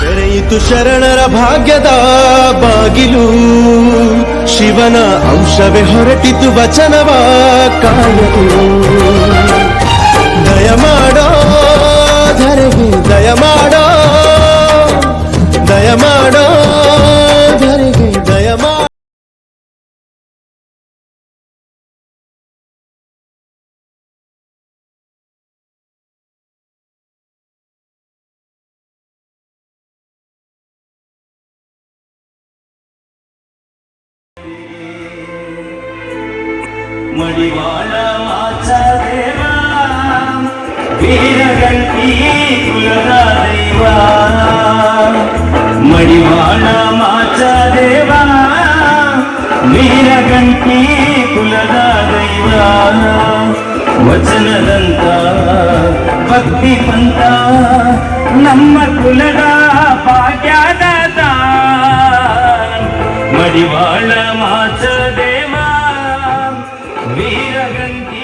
ತೆರೆಯಿತು ಶರಣರ ಭಾಗ್ಯದ ಬಾಗಿಲು. ಶಿವನ ಅಂಶವೇ ಹೊರಟಿತು ವಚನವ ಮಡಿವಾಳ ಮಾಚದೇವ ವೀರಗಂಟಿ ಕುಲದ ದೈವ ಮಡಿವಾಳ ಮಾಚದೇವ ವೀರಗಂಟಿ ಕುಲದ ದೈವ ವಚನದಂತ ಭಕ್ತಿ ಪಂಥ ನಮ್ಮ ಕುಲದ ಭಾಗ್ಯದ ಮಡಿವಾಳ ಮಾಚದೇವ Thank you.